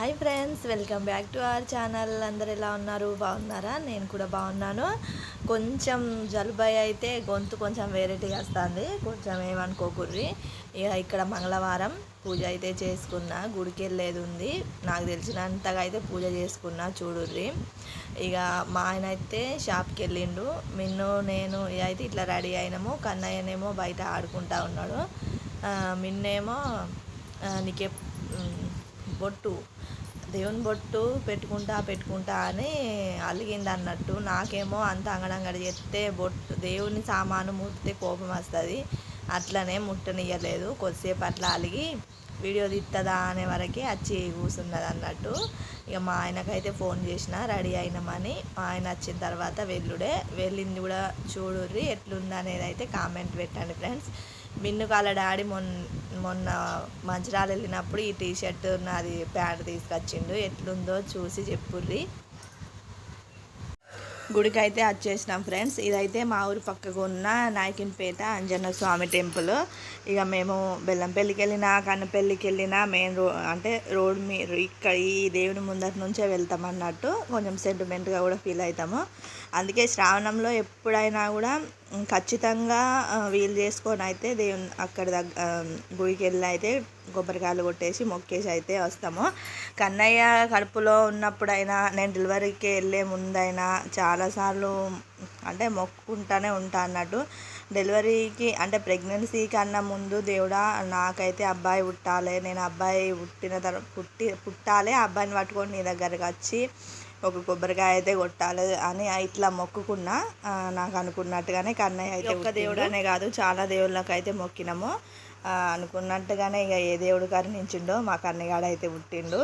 Hi friends welcome back to our channel. అందరు ఎలా ఉన్నారు? బాగున్నారా? నేను కూడా బాగున్నాను. కొంచెం జలుబై అయితే గొంతు కొంచెం వెరైటీగా వస్తుంది. కొంచెం ఏమనుకోకుర్రి. ఇక ఇక్కడ మంగళవారం పూజ అయితే చేసుకున్నా. గుడికి వెళ్ళేది ఉంది. నాకు తెలిసినంతగా అయితే పూజ చేసుకున్నా చూడుర్రి. ఇక మా ఆయన అయితే షాప్కి వెళ్ళిండు. మిన్ను నేను ఇక అయితే ఇట్లా రెడీ అయినాము. కన్నయ్యనేమో బయట ఆడుకుంటా ఉన్నాడు. మిన్నేమో నీకే బొట్టు. దేవుని బొట్టు పెట్టుకుంటా పెట్టుకుంటా అని అలిగింది అన్నట్టు నాకేమో అంత అంగడంగడి చేస్తే బొట్టు దేవుని సామాను ముట్టితే కోపం వస్తుంది. అట్లనే ముట్టనియ్యలేదు. కొద్దిసేపు అట్లా అలిగి వీడియో తిత్తదా అనే వరకే వచ్చి కూర్చున్నది అన్నట్టు ఇక మా ఆయనకైతే ఫోన్ చేసిన రెడీ అయినామని. మా ఆయన వచ్చిన తర్వాత వెల్లుడే వెళ్ళింది కూడా చూడుర్రి ఎట్లుందనేది అయితే కామెంట్ పెట్టండి ఫ్రెండ్స్. మిన్ను వాళ్ళ డాడీ మొన్న మొన్న మంచిరాలు వెళ్ళినప్పుడు ఈ టీ షర్ట్ నాది ప్యాంట్ తీసుకొచ్చిండు. ఎట్లుందో చూసి చెప్పుర్రి. గుడికి అయితే వచ్చేసినాం ఫ్రెండ్స్. ఇదైతే మా ఊరు పక్కకు ఉన్న నాయకిన్పేట అంజన్న స్వామి టెంపుల్. ఇక మేము బెల్లంపల్లికి వెళ్ళినా కన్నపల్లికి వెళ్ళినా మెయిన్ రో అంటే రోడ్ మీ ఇక్కడ ఈ దేవుని ముందటి నుంచే వెళ్తాం అన్నట్టు కొంచెం సెంటిమెంట్గా కూడా ఫీల్ అవుతాము. అందుకే శ్రావణంలో ఎప్పుడైనా కూడా ఖచ్చితంగా వీలు చేసుకొని అయితే దేవుని అక్కడ దగ్గర గుడికి వెళ్ళి అయితే కొబ్బరికాయలు కొట్టేసి మొక్కేసి అయితే వస్తాము. కన్నయ్య కడుపులో ఉన్నప్పుడైనా నేను డెలివరీకి వెళ్ళే ముందైనా చాలాసార్లు అంటే మొక్కుంటానే ఉంటా అన్నట్టు. డెలివరీకి అంటే ప్రెగ్నెన్సీ కన్నా ముందు దేవుడా నాకైతే అబ్బాయి పుట్టాలి నేను అబ్బాయి పుట్టిన తర్వాత పుట్టి పుట్టాలి ఆ అబ్బాయిని పట్టుకొని నీ దగ్గరకు వచ్చి ఒక కొబ్బరికాయ అయితే కొట్టాలి అని ఇట్లా మొక్కుకున్నా నాకు అనుకున్నట్టుగానే కన్నయ్య అయితే ఒక్క దేవుడు అనే కాదు చాలా దేవుళ్ళకి అయితే మొక్కినాము అనుకున్నట్టుగానే ఇక ఏ దేవుడు కరుణించిండో మా కన్నయ్యగాడు అయితే పుట్టిండు.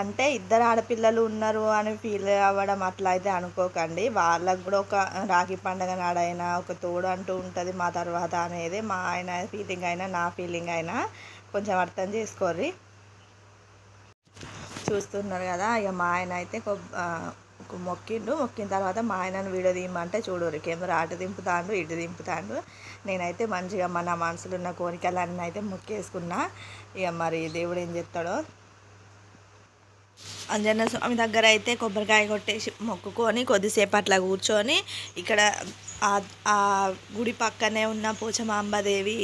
అంటే ఇద్దరు ఆడపిల్లలు ఉన్నారు అని ఫీల్ అవ్వడం అట్లా అయితే అనుకోకండి. వాళ్ళకు కూడా ఒక రాఖీ పండగ నాడైనా ఒక తోడు అంటూ ఉంటుంది మా తర్వాత అనేది. మా ఆయన ఫీలింగ్ అయినా నా ఫీలింగ్ అయినా కొంచెం అర్థం చేసుకోర్రి. చూస్తున్నారు కదా ఇక మా ఆయన అయితే మొక్కిండు. మొక్కిన తర్వాత మా ఆయనను వీడియో తీయమంటే చూడరు కెమెరా అటు దింపుతాండు ఇటు దింపుతాండు. నేనైతే మంచిగా మన మనసులో ఉన్న కోరికలన్నీ అయితే మొక్కేసుకున్నా. ఇక మరి దేవుడు ఏం చెప్తాడో? అంజన్న స్వామి దగ్గర అయితే కొబ్బరికాయ కొట్టేసి మొక్కుకొని కొద్దిసేపు అట్లా కూర్చొని ఇక్కడ ఆ గుడి పక్కనే ఉన్న పోచమాంబదేవి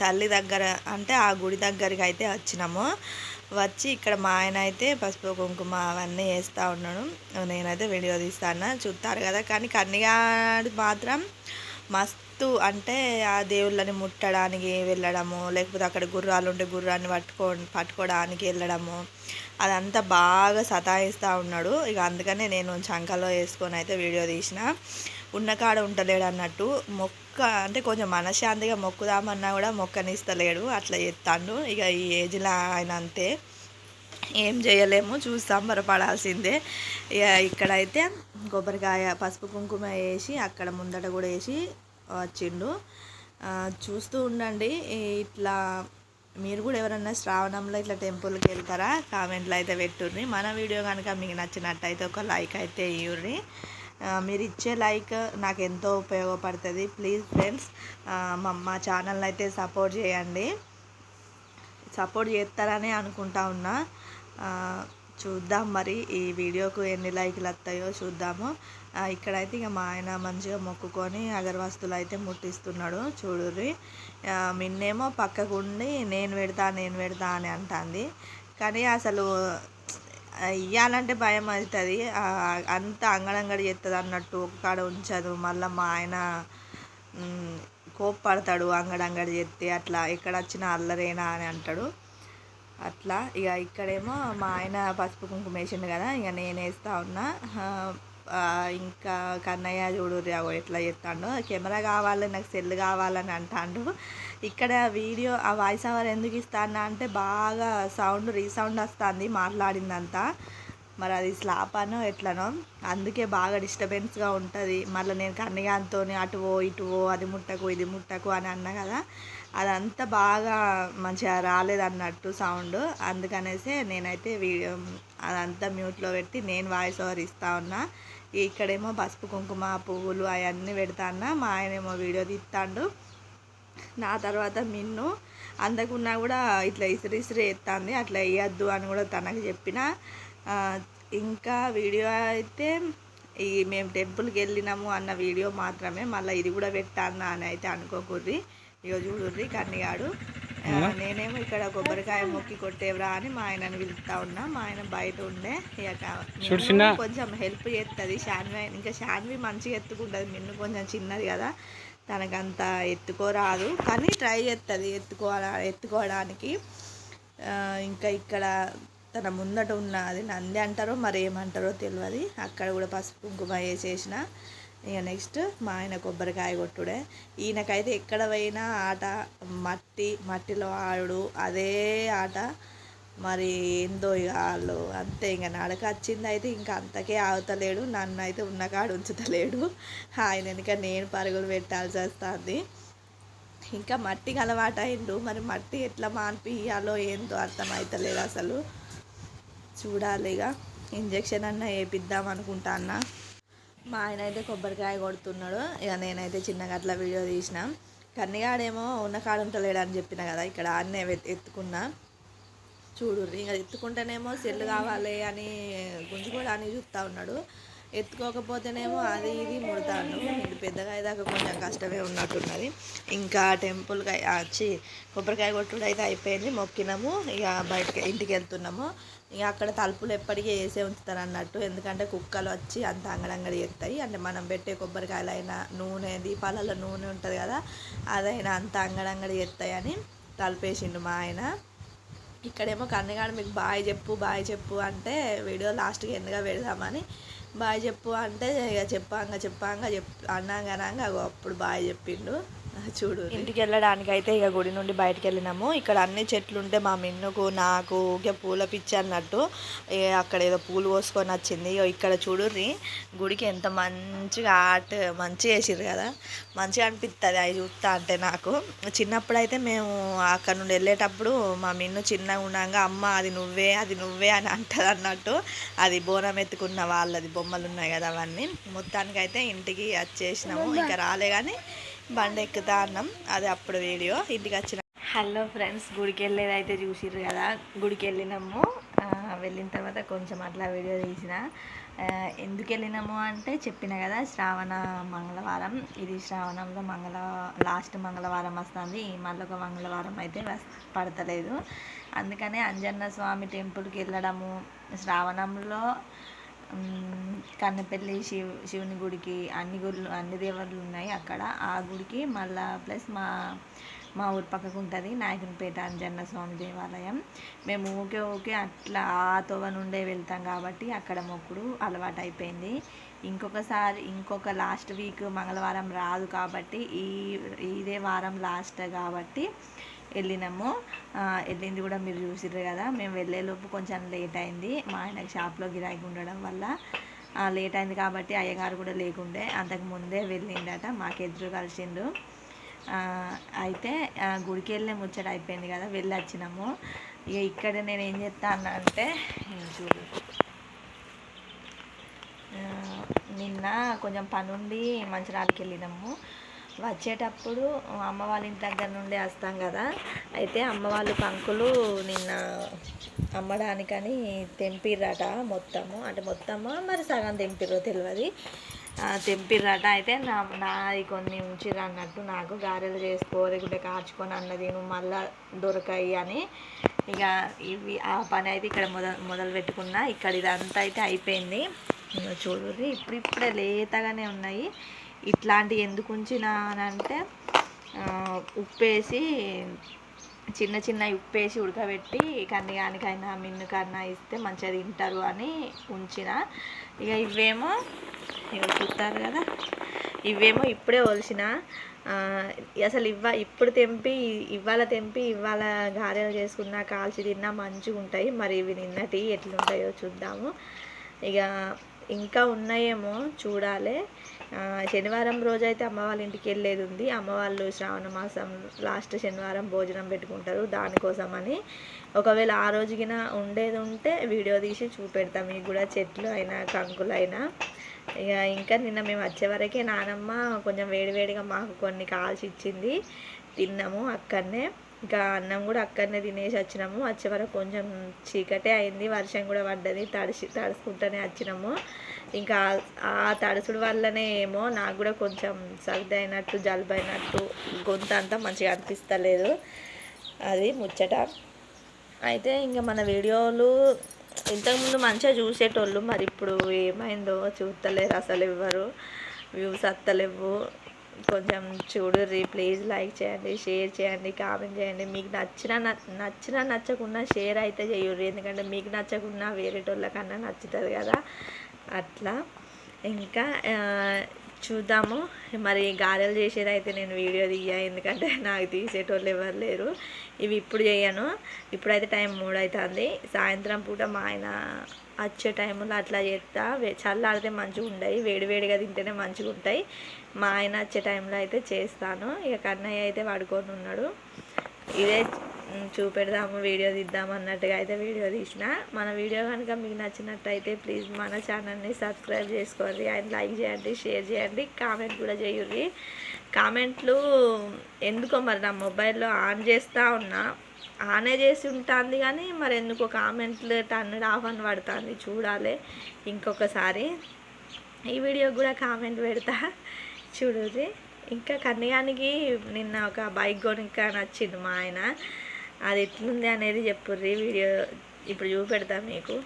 తల్లి దగ్గర అంటే ఆ గుడి దగ్గరికి అయితే వచ్చినాము. వచ్చి ఇక్కడ మా ఆయన అయితే పసుపు కుంకుమ అవన్నీ వేస్తూ ఉన్నాడు. నేనైతే వీడియో తీస్తాను చూస్తారు కదా. కానీ కన్నిగాడు మాత్రం మస్తు అంటే ఆ దేవుళ్ళని ముట్టడానికి వెళ్ళడము లేకపోతే అక్కడ గుర్రాలు ఉంటే గుర్రాన్ని పట్టుకో పట్టుకోవడానికి వెళ్ళడము అదంతా బాగా సతాయిస్తూ ఉన్నాడు. ఇక అందుకనే నేను చంకలో వేసుకొని అయితే వీడియో తీసిన. ఉన్నకాడ ఉంటలేడు అన్నట్టు మొక్క అంటే కొంచెం మనశ్శాంతిగా మొక్కుదామన్నా కూడా మొక్కనిస్తలేడు. అట్లా చేస్తాడు ఇక ఈ ఏజ్లో ఆయన అంతే. ఏం చేయలేము. చూసి సంబరపడాల్సిందే ఇక ఇక్కడైతే కొబ్బరికాయ పసుపు కుంకుమ వేసి అక్కడ ముందట కూడా వేసి వచ్చిండు. చూస్తూ ఉండండి. ఇట్లా మీరు కూడా ఎవరన్నా శ్రావణంలో ఇట్లా టెంపుల్కి వెళ్తారా? కామెంట్లో అయితే పెట్టుర్రి. మన వీడియో కనుక మీకు నచ్చినట్టయితే ఒక లైక్ అయితే ఇవ్వరి మీరు ఇచ్చే లైక్ నాకు ఎంతో ఉపయోగపడుతుంది. ప్లీజ్ ఫ్రెండ్స్ మా మా అయితే సపోర్ట్ చేయండి. సపోర్ట్ చేస్తారని అనుకుంటా ఉన్నా. చూద్దాం మరి ఈ వీడియోకు ఎన్ని లైకులు వస్తాయో చూద్దాము. ఇక్కడైతే ఇక మా ఆయన మంచిగా మొక్కుకొని అగరవస్తులు అయితే ముట్టిస్తున్నాడు. చూడుర్రి. మిన్నేమో పక్కకు ఉండి నేను పెడతా నేను పెడతా అని అంటుంది. కానీ అసలు ఇవ్వాలంటే భయం అవుతుంది. అంత అంగడంగడి చేస్తుంది అన్నట్టు ఒక్కడ ఉంచదు. మళ్ళీ మా ఆయన కోప్పడతాడు అంగడంగడి చేస్తే అట్లా ఎక్కడ వచ్చినా అల్లరేనా అని అంటాడు. అట్లా ఇక ఇక్కడేమో మా ఆయన పసుపు కుంకుమ వేసిండు కదా ఇక నేను వేస్తా ఉన్నా. ఇంకా కన్నయ్య చూడు అగో ఎట్లా చెప్తాడు కెమెరా కావాలి నాకు సెల్ కావాలని అంటాడు. ఇక్కడ వీడియో ఆ వాయిస్ ఓవర్ ఎందుకు ఇస్తానా అంటే బాగా సౌండ్ రీసౌండ్ వస్తుంది మాట్లాడిందంతా. మరి అది స్లాప్ అనో ఎట్లనో అందుకే బాగా డిస్టర్బెన్స్గా ఉంటుంది. మళ్ళీ నేను కన్నయ్యతో అటు ఓ ఇటు ఓ అది ముట్టకు ఇది ముట్టకు అని అన్నా కదా అదంతా బాగా మంచిగా రాలేదన్నట్టు సౌండ్ అందుకనేసి నేనైతే వీడియో అదంతా మ్యూట్లో పెట్టి నేను వాయిస్ ఓవర్ ఇస్తా ఉన్నా. ఇక్కడేమో పసుపు కుంకుమ పువ్వులు అవన్నీ పెడతా అన్నా మా ఆయనేమో వీడియో తీస్తాడు. నా తర్వాత మిన్ను అందకున్నా కూడా ఇట్లా ఇసిరి ఇసిరి ఎత్తాంది అట్లా వేయద్దు అని కూడా తనకు చెప్పిన. ఇంకా వీడియో అయితే ఈ మేము టెంపుల్కి వెళ్ళినాము అన్న వీడియో మాత్రమే మళ్ళీ ఇది కూడా పెట్టాను అని అయితే అనుకోకూర్రి. ఇక చూడుర్రి కన్నిగాడు. నేనేమో ఇక్కడ కొబ్బరికాయ మొక్కి కొట్టేవరా అని మా ఆయనని పిలుస్తా ఉన్నా. మా ఆయన బయట ఉండే. ఇక కొంచెం హెల్ప్ చేస్తుంది శాన్వి ఇంకా శాన్వి మంచిగా ఎత్తుకుంటుంది. మిన్ను కొంచెం చిన్నది కదా. తనకంత ఎత్తుకోరాదు. కానీ ట్రై చేస్తుంది ఎత్తుకోవాల ఎత్తుకోవడానికి. ఇంకా ఇక్కడ తన ముందట ఉన్న అది నంది అంటారో మరి ఏమంటారో తెలియదు అక్కడ కూడా పసుపు కుంకుమ వేసేసిన. ఇక నెక్స్ట్ మా ఆయన కొబ్బరికాయ కొట్టుడే. ఈయనకైతే ఎక్కడ పోయినా ఆట మట్టి మట్టిలో ఆడు అదే ఆట మరి ఏందో ఇక వాళ్ళు అంతే ఇంకా నడక వచ్చింది అయితే ఇంకా అంతకే ఆగుతలేడు నన్ను అయితే ఉన్నకాడు ఉంచుతలేడు. ఆయన వెనుక నేను పరుగులు పెట్టాల్సి వస్తుంది. ఇంకా మట్టికి అలవాటు అయిండు. మరి మట్టి ఎట్లా మాన్పియాలో ఏందో అర్థమవుతలేదు అసలు. చూడాలి ఇక ఇంజక్షన్ అన్న వేపిద్దాం అనుకుంటా అన్న. మా ఆయన అయితే కొబ్బరికాయ కొడుతున్నాడు. ఇక నేనైతే చిన్నగా అట్లా వీడియో తీసిన. కన్నిగాడేమో ఉన్న కాడు ఉంటలేడు అని చెప్పిన కదా ఇక్కడ అన్నే ఎత్తుకున్నా. చూడు ఇంకా ఎత్తుకుంటేనేమో సెల్లు కావాలి అని గుంజుకోవడానికి చూస్తూ ఉన్నాడు. ఎత్తుకోకపోతేనేమో అది ఇది ముడతాను ఇది పెద్దగా అయ్యేదాకా కొంచెం కష్టమే ఉన్నట్టున్నది. ఇంకా టెంపుల్కి వచ్చి కొబ్బరికాయ కొట్టుడు అయితే అయిపోయింది. మొక్కినాము. ఇక బయటకి ఇంటికి వెళ్తున్నాము. ఇక అక్కడ తలుపులు ఎప్పటికీ వేసే ఉంచుతారు అన్నట్టు ఎందుకంటే కుక్కలు వచ్చి అంత అంగడంగడి ఎత్తాయి అంటే మనం పెట్టే కొబ్బరికాయలైనా నూనె దీపాలలో నూనె ఉంటుంది కదా అదైనా అంత అంగడంగడి ఎత్తాయని తలుపేసిండు మా ఆయన. ఇక్కడేమో కన్నగాడు మీకు బాయ్ చెప్పు బాయ్ చెప్పు అంటే వీడియో లాస్ట్కి ఎందుగా పెడదామని బాయ్ చెప్పు అంటే ఇక చెప్పాంగా చెప్పాంగా చెప్ అన్నాగా అన్నాగా అగో అప్పుడు బాయ్ చెప్పిండు. చూడు ఇంటికి వెళ్ళడానికి అయితే ఇక గుడి నుండి బయటకు వెళ్ళినాము ఇక్కడ అన్ని చెట్లు ఉంటే మా మిన్నుకు నాకు ఊకే పూల పిచ్చి అన్నట్టు అక్కడ ఏదో పూలు కోసుకొని వచ్చింది. ఇక్కడ చూడుర్రి గుడికి ఎంత మంచిగా ఆర్ట్ మంచిగా వేసిర్రు కదా. మంచిగా అనిపిస్తుంది అవి చూస్తా అంటే నాకు. చిన్నప్పుడు అయితే మేము అక్కడ నుండి వెళ్ళేటప్పుడు మా మిన్ను చిన్నగా ఉండగా అమ్మ అది నువ్వే అది నువ్వే అని అంటది అన్నట్టు. అది బోనం ఎత్తుకున్న వాళ్ళది బొమ్మలు ఉన్నాయి కదా అవన్నీ. మొత్తానికైతే ఇంటికి వచ్చేసినాము. ఇంకా రాలే కానీ బండి ఎక్కుతా అన్నాం అది అప్పుడు వీడియో. ఇంటికి వచ్చిన హలో ఫ్రెండ్స్ గుడికి వెళ్ళేది అయితే చూసిర్రు కదా. గుడికి వెళ్ళినాము వెళ్ళిన తర్వాత కొంచెం అట్లా వీడియో తీసిన. ఎందుకు వెళ్ళినాము అంటే చెప్పిన కదా శ్రావణ మంగళవారం. ఇది శ్రావణంలో మంగళ లాస్ట్ మంగళవారం వస్తుంది. మళ్ళీ ఒక మంగళవారం అయితే పడతలేదు. అందుకనే అంజన్న స్వామి టెంపుల్కి వెళ్ళడము. శ్రావణంలో కన్నపల్లి శివ శివుని గుడికి అన్ని గుళ్ళు అన్ని దేవుళ్ళు ఉన్నాయి. అక్కడ ఆ గుడికి మళ్ళా ప్లస్ మా మా ఊరి పక్కకు ఉంటుంది నాయకునిపేట అంజన్న స్వామి దేవాలయం. మేము ఊకే ఊకే అట్లా ఆ తోవ నుండే వెళ్తాం కాబట్టి అక్కడ మొక్కుడు అలవాటు అయిపోయింది ఇంకొకసారి ఇంకొక లాస్ట్ వీక్ మంగళవారం రాదు కాబట్టి ఈ ఇదే వారం లాస్ట్ కాబట్టి వెళ్ళినాము. వెళ్ళింది కూడా మీరు చూసిర్రు కదా మేము వెళ్ళేలోపు కొంచెం లేట్ అయింది. మా ఆయనకు షాప్లో గిరాకీ ఉండడం వల్ల లేట్ అయింది కాబట్టి అయ్యగారు కూడా లేకుండే అంతకు ముందే వెళ్ళిండట మాకెదురు కలిసిండు అయితే గుడికి వెళ్ళే ముచ్చట అయిపోయింది కదా వెళ్ళి వచ్చినాము ఇక ఇక్కడ నేను ఏం చెప్తాను అంటే చూడు. నిన్న కొంచెం పనుండి మంచిరాలకి వెళ్ళినాము. వచ్చేటప్పుడు అమ్మ వాళ్ళ ఇంటి దగ్గర నుండి వస్తాం కదా. అయితే అమ్మ వాళ్ళు పంకులు నిన్న అమ్మడానికని తెంపిర్రట మొత్తము. అంటే మొత్తము మరి సగం తెంపిర్రో తెలియదు తెంపిర్రట. అయితే నా నాది కొన్ని ఉంచిర్రు అన్నట్టు నాకు గారెలు చేసుకో లేకుంటే కాచుకొని అన్నది నువ్వు మళ్ళా దొరకాయి అని. ఇక ఇవి ఆ పని అయితే ఇక్కడ మొదలు మొదలు పెట్టుకున్నా. ఇక్కడ ఇదంతా అయితే అయిపోయింది. చూడు ఇప్పుడు ఇప్పుడే లేతగానే ఉన్నాయి. ఇట్లాంటివి ఎందుకు ఉంచినా అంటే ఉప్పేసి చిన్న చిన్న ఉప్పేసి ఉడకబెట్టి కన్నిగానికైనా మిన్నుకన్నా ఇస్తే మంచిగా తింటారు అని ఉంచిన. ఇక ఇవేమో ఇక చూస్తారు కదా ఇవేమో ఇప్పుడే ఒలిసిన. అసలు ఇవ్వ ఇప్పుడు తెంపి ఇవాళ తెంపి ఇవాళ గారెలు చేసుకున్నా కాల్చి తిన్నా మంచిగా ఉంటాయి మరి ఇవి నిన్నటి ఎట్లుంటాయో చూద్దాము. ఇక ఇంకా ఉన్నాయేమో చూడాలి. శనివారం రోజు అయితే అమ్మ వాళ్ళ ఇంటికి వెళ్ళేది ఉంది. అమ్మ వాళ్ళు శ్రావణ మాసం లాస్ట్ శనివారం భోజనం పెట్టుకుంటారు దానికోసమని. ఒకవేళ ఆ రోజుకిన ఉండేది ఉంటే వీడియో తీసి చూపెడతాం. మీకు కూడా చెట్లు అయినా కంకులు అయినా. ఇక ఇంకా నిన్న మేము వచ్చేవరకే నానమ్మ కొంచెం వేడివేడిగా మాకు కొన్ని కాల్చి ఇచ్చింది. తిన్నాము అక్కడనే. ఇంకా అన్నం కూడా అక్కడనే తినేసి వచ్చినాము. వచ్చే వరకు కొంచెం చీకటే అయింది. వర్షం కూడా పడ్డది. తడిసి తడుచుకుంటూనే వచ్చినాము. ఇంకా ఆ తడుసుడు వల్లనే ఏమో నాకు కూడా కొంచెం సర్ది అయినట్టు జలుబు అయినట్టు గొంతు అంతా మంచిగా అనిపిస్తలేదు. అది ముచ్చట. అయితే ఇంకా మన వీడియోలు ఇంతకుముందు మంచిగా చూసేటోళ్ళు మరి ఇప్పుడు ఏమైందో చూస్తలేరు అసలు ఎవ్వరు. వ్యూస్ వస్తలేవు కొంచెం చూడుర్రి ప్లీజ్ లైక్ చేయండి షేర్ చేయండి కామెంట్ చేయండి. మీకు నచ్చిన నచ్చిన నచ్చకున్నా షేర్ అయితే చేయుర్రి. ఎందుకంటే మీకు నచ్చకున్నా వేరేటోళ్ళకన్నా నచ్చుతుంది కదా. అట్లా. ఇంకా చూద్దాము. మరి గారెలు చేసేది అయితే నేను వీడియో తీయ. ఎందుకంటే నాకు తీసేటోళ్ళు ఎవరు లేరు. ఇవి ఇప్పుడు చేయను. ఇప్పుడైతే టైం మూడు అవుతుంది సాయంత్రం పూట మా ఆయన వచ్చే టైంలో అట్లా చేస్తా. చల్లారితే మంచిగా ఉండవు వేడివేడిగా తింటేనే మంచిగా ఉంటాయి. మా ఆయన వచ్చే టైంలో అయితే చేస్తాను. ఇక కన్నయ్య అయితే పడుకొని ఉన్నాడు. ఇదే చూపెడదాము వీడియో తీద్దాం అన్నట్టుగా అయితే వీడియో తీసిన. మన వీడియో కనుక మీకు నచ్చినట్టయితే ప్లీజ్ మన ఛానల్ని సబ్స్క్రైబ్ చేసుకోండి. అండ్ లైక్ చేయండి షేర్ చేయండి కామెంట్ కూడా చేయండి. కామెంట్లు ఎందుకో మరి నా మొబైల్లో ఆన్ చేస్తూ ఉన్నా. ఆనే చేసి ఉంటుంది కానీ మరి ఎందుకో కామెంట్లు టర్న్ ఆఫ్ అని పడుతుంది చూడాలి. ఇంకొకసారి ఈ వీడియో కూడా కామెంట్ పెడతా. చూడుది ఇంకా కన్యానికి నిన్న ఒక బైక్ కొనుక్క నచ్చింది మా ఆయన. అది ఎట్లుంది అనేది చెప్పుర్రి వీడియో. ఇప్పుడు చూపెడతా మీకు.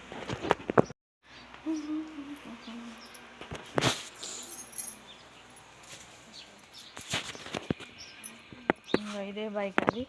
ఇదే బైక్ అది.